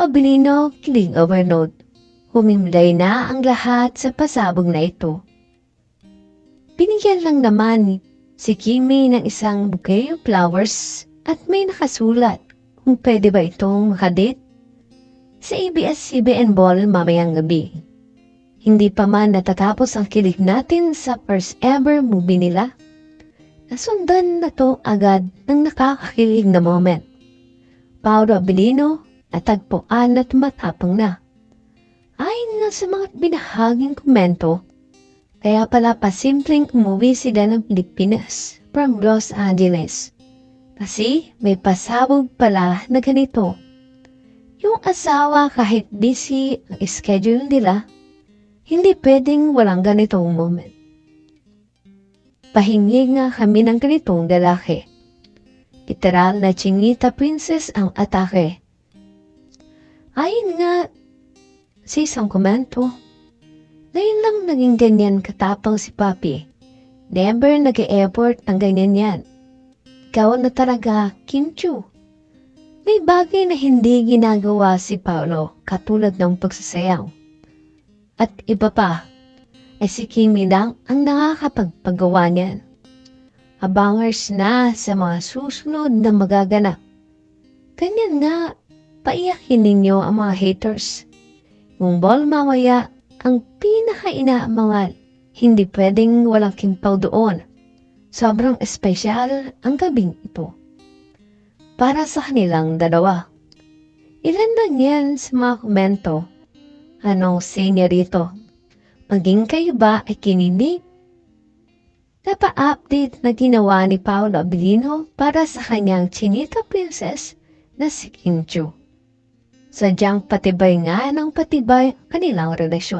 Abilino, kiling overload. Humimlay na ang lahat sa pasabog na ito. Binigyan lang naman si Kimi ng isang bouquet of flowers at may nakasulat kung pwede ba itong makadate sa ABS-CBN Ball mamayang gabi. Hindi pa man natatapos ang kilig natin sa first ever movie nila. Nasundan na to agad ng nakakakilig na moment. Paolo Abilino, natagpuan at matapang na. Ayon nga sa mga binahaging komento, kaya pala pasimpleng umuwi sila ng Pilipinas from Los Angeles. Kasi may pasabog pala na ganito. Yung asawa kahit busy ang schedule nila, hindi pwedeng walang ganitong moment. Pahingi nga kami ng ganitong lalaki. Literal na chinita princess ang atake. Ayon nga sa isang komento, ngayon lang naging ganyan katapang si Papi. Never nag-e-effort ng ganyan yan. Ikaw na talaga, Kim Chu. May bagay na hindi ginagawa si Paolo katulad ng pagsasayaw. At iba pa, ay si Kimi lang ang nakakapagpagawa niyan. Abangers na sa mga susunod na magaganap. Ganyan nga, paiyakin ninyo ang mga haters. Yung ball mamaya ang pinaka-inaamangan. Hindi pwedeng walang kimpaw doon. Sobrang espesyal ang gabing ito. Para sa kanilang dalawa. Ilan lang yan sa mga komento. Anong say niya rito? Maging kayo ba ay kininig? Napa-update na ginawa ni Paolo Abilino para sa kanyang Chinita Princess na si Kim Chu. Sadyang patibay nga ng patibay ang kanilang relasyon.